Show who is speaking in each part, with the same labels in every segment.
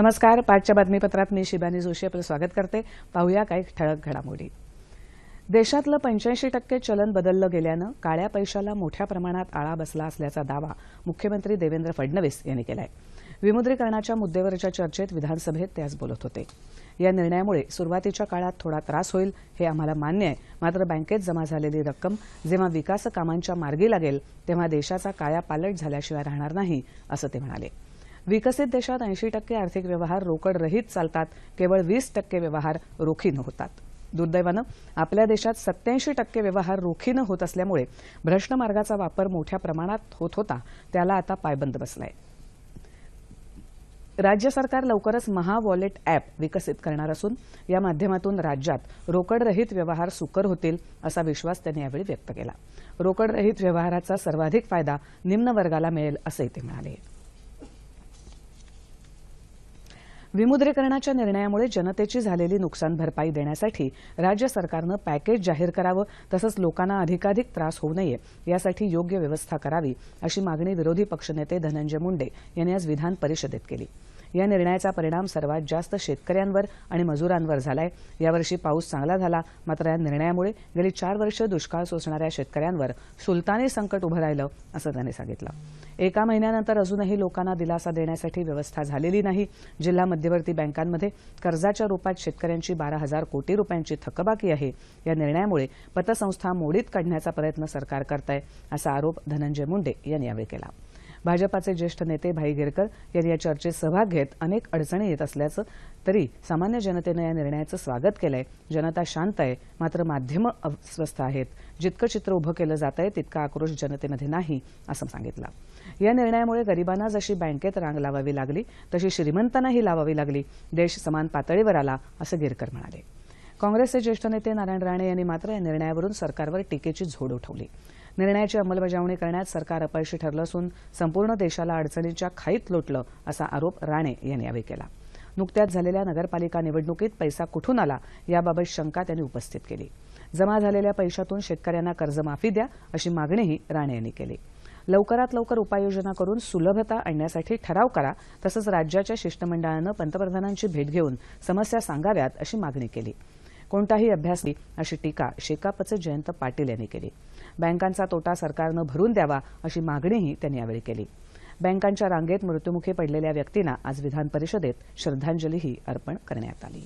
Speaker 1: नमस्कार पाठच्या बातमीपत्रात मी शिबानी जोशी आपलं स्वागत करते पाहूया काही ठळक घडामोडी देशातलं पंच्याऐंशी टक्के चलन बदललं गेल्यानं काळ्या पैशाला मोठ्या प्रमाणात आळा बसला असल्याचा दावा मुख्यमंत्री देवेंद्र फडणवीस यांनी केला आहे विमुद्रीकरणाच्या मुद्द्यावरच्या चर्चेत विधानसभेत ते आज बोलत होते या निर्णयामुळे सुरुवातीच्या काळात थोडा त्रास होईल हे आम्हाला मान्य आहे मात्र बँकेत जमा झालेली रक्कम जेव्हा विकास कामांच्या मार्गी लागेल तेव्हा देशाचा काया पालट झाल्याशिवाय राहणार नाही असं ते म्हणाले विकसित देशात ऐंशी टक्के आर्थिक व्यवहार रोकड रहित चालतात केवळ वीस टक्के व्यवहार रोखीनं होतात दुर्दैवानं आपल्या देशात सत्याऐंशी टक्के व्यवहार रोखीनं होत असल्यामुळे भ्रष्ट मार्गाचा वापर मोठ्या प्रमाणात होत होता त्याला आता पायबंद बसलाय राज्य सरकार लवकरच महा वॉलेट अॅप विकसित करणार असून या माध्यमातून राज्यात रोकडरहित व्यवहार सुकर होतील असा विश्वास त्यांनी यावेळी व्यक्त केला रोकडरहित व्यवहाराचा सर्वाधिक फायदा निम्न वर्गाला मिळेल असंही ते म्हणाले विमुद्रीकरणाच्या निर्णयामुळे जनतेची झालेली नुकसान भरपाई देण्यासाठी राज्य सरकारनं पॅकेज जाहीर करावं तसंच लोकांना अधिकाधिक त्रास होऊ नये यासाठी योग्य व्यवस्था करावी अशी मागणी विरोधी पक्षनेते धनंजय मुंडे यांनी आज विधान परिषदेत केली या निर्णयाचा परिणाम सर्वात जास्त शेतकऱ्यांवर आणि मजुरांवर झाला आहे यावर्षी पाऊस चांगला झाला मात्र या निर्णयामुळे गेली चार वर्ष दुष्काळ सोसणाऱ्या शेतकऱ्यांवर सुलतानी संकट उभं राहिलं असं त्यांनी सांगितलं एका महिन्यानंतर अजूनही लोकांना दिलासा देण्यासाठी व्यवस्था झालेली नाही जिल्हा मध्यवर्ती बँकांमध्ये कर्जाच्या रुपात शेतकऱ्यांची बारा हजार कोटी रुपयांची थकबाकी आहे या निर्णयामुळे पतसंस्था मोडीत काढण्याचा प्रयत्न सरकार करत आहे असा आरोप धनंजय मुंडे यांनी यावेळी केला भाजपाचे ज्येष्ठ नेते भाई गिरकर यांनी या चर्चेत सहभाग घेत अनेक अडचणी येत असल्याचं तरी सामान्य जनतेनं या निर्णयाचं स्वागत केलंय जनता शांत आहे मात्र माध्यमं अस्वस्थ आहेत जितकं चित्र उभं केलं जात आहे तितका आक्रोश जनतेमध्ये नाही असं सांगितलं या निर्णयामुळे गरिबांना जशी बँकेत रांग लावावी लागली तशी श्रीमंतांनाही लावावी लागली देश समान पातळीवर आला असं गिरकर म्हणाले काँग्रेसचे ज्येष्ठ नेते नारायण राणे यांनी मात्र या निर्णयावरून सरकारवर टीकेची झोड उठवली निर्णयाची अंमलबजावणी करण्यात सरकार अपयशी ठरलं असून संपूर्ण देशाला अडचणीच्या खाईत लोटलं असा आरोप राणे यांनी यावेळी केला नुकत्याच झालेल्या नगरपालिका निवडणुकीत पैसा कुठून आला याबाबत शंका त्यांनी उपस्थित केली जमा झालेल्या पैशातून शेतकऱ्यांना कर्जमाफी द्या अशी मागणीही राणे यांनी केली लवकरात लवकर उपाययोजना करून सुलभता आणण्यासाठी ठराव करा तसंच राज्याच्या शिष्टमंडळानं पंतप्रधानांची भेट घेऊन समस्या सांगाव्यात अशी मागणी केली कोणताही अभ्यास अशी टीका शेकापचे जयंत पाटील यांनी केली बँकांचा तोटा सरकारनं भरून द्यावा अशी मागणीही त्यांनी यावेळी केली बँकांच्या रांगेत मृत्यूमुखी पडलेल्या व्यक्तींना आज विधान परिषदेत श्रद्धांजलीही अर्पण करण्यात आली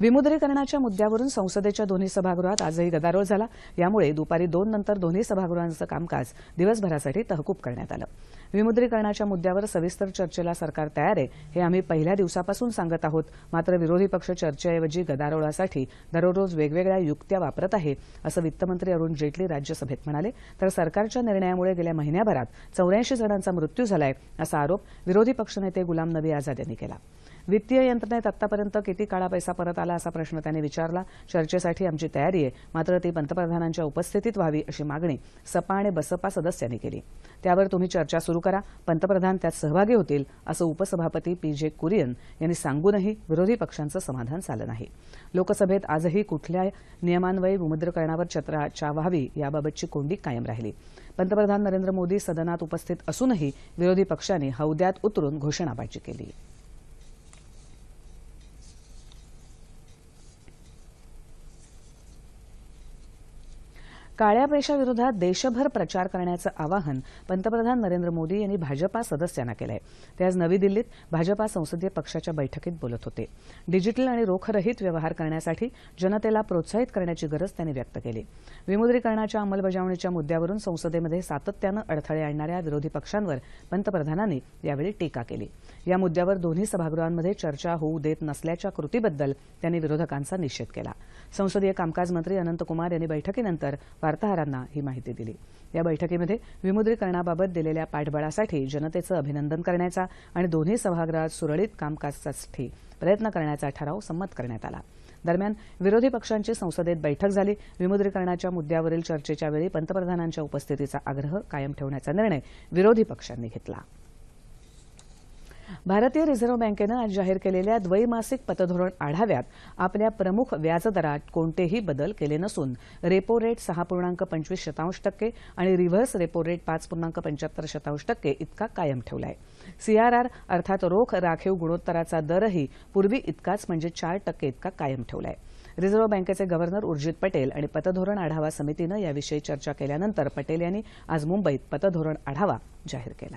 Speaker 1: विमुद्रीकरणाच्या मुद्द्यावरून संसदेच्या दोन्ही सभागृहात आजही गदारोळ झाला यामुळे दुपारी दोन नंतर दोन्ही सभागृहांचं कामकाज दिवसभरासाठी तहकूब करण्यात आलं विमुद्रीकरणाच्या मुद्द्यावर सविस्तर चर्चेला सरकार तयार आहे हे आम्ही पहिल्या दिवसापासून सांगत आहोत मात्र विरोधी पक्ष चर्चेऐवजी गदारोळासाठी दररोज वेगवेगळ्या युक्त्या वापरत आहे असं वित्तमंत्री अरुण जेटली राज्यसभेत म्हणाले तर सरकारच्या निर्णयामुळे गेल्या महिन्याभरात चौऱ्याऐंशी जणांचा मृत्यू झालाय असा आरोप विरोधी पक्षनेते गुलाम नबी आझाद यांनी केला वित्तीय यंत्रणेत आतापर्यंत किती काळा पैसा परत आला असा प्रश्न त्यांनी विचारला चर्चेसाठी आमची तयारी आहे मात्र ती पंतप्रधानांच्या उपस्थितीत व्हावी अशी मागणी सपा आणि बसपा सदस्यांनी केली त्यावर तुम्ही चर्चा सुरू करा पंतप्रधान त्यात सहभागी होतील असं उपसभापती पी जे कुरियन यांनी सांगूनही विरोधी पक्षांचं समाधान झालं नाही लोकसभेत आजही कुठल्या नियमान्वये विमुद्रकरणावर चर्चा व्हावी याबाबतची कोंडी कायम राहिली पंतप्रधान नरेंद्र मोदी सदनात उपस्थित असूनही विरोधी पक्षांनी हौद्यात उतरून घोषणाबाजी केली काळ्या पैशाविरोधात देशभर प्रचार करण्याचं आवाहन पंतप्रधान नरेंद्र मोदी यांनी भाजपा सदस्यांना केलं ते आज नवी दिल्लीत भाजपा संसदीय पक्षाच्या बैठकीत बोलत होते डिजिटल आणि रोखरहित व्यवहार करण्यासाठी जनतेला प्रोत्साहित करण्याची गरज त्यांनी व्यक्त केली विमुद्रीकरणाच्या अंमलबजावणीच्या मुद्द्यावरून संसदेमध्ये सातत्यानं अडथळे आणणाऱ्या विरोधी पक्षांवर पंतप्रधानांनी यावेळी टीका केली या मुद्यावर दोन्ही सभागृहांमध्ये चर्चा होऊ देत नसल्याच्या कृतीबद्दल त्यांनी विरोधकांचा निषेध केला संसदीय कामकाज मंत्री अनंतकुमार यांनी बैठकीनंतर वार्ताहरांना ही माहिती दिली या बैठकीमध्ये विमुद्रीकरणाबाबत दिलेल्या पाठबळासाठी जनतेचं अभिनंदन करण्याचा आणि दोन्ही सभागृहात सुरळीत कामकाजासाठी प्रयत्न करण्याचा ठराव संमत करण्यात आला दरम्यान विरोधी पक्षांची संसदेत बैठक झाली विमुद्रीकरणाच्या मुद्द्यावरील चर्चेच्या वेळी पंतप्रधानांच्या उपस्थितीचा आग्रह कायम ठेवण्याचा निर्णय विरोधी पक्षांनी घेतला भारतीय रिझर्व्ह बँकेनं आज जाहीर केलेल्या द्वैमासिक पतधोरण आढाव्यात आपल्या प्रमुख व्याजदरात कोणतेही बदल केले नसून रेपो रेट सहा पूर्णांक पंचवीस शतांश टक्के आणि रिव्हर्स रेपो रेट पाच पूर्णांक पंच्याहत्तर शतांश टक्के इतका कायम ठेवला आहे सीआरआर अर्थात रोख राखीव गुणोत्तराचा दरही पूर्वी इतकाच म्हणजे चार टक्के इतका कायम ठेवला आहे रिझर्व्ह बँकेचे गव्हर्नर उर्जित पटेल आणि पतधोरण आढावा समितीनं याविषयी चर्चा केल्यानंतर पटेल यांनी आज मुंबईत पतधोरण आढावा जाहीर केला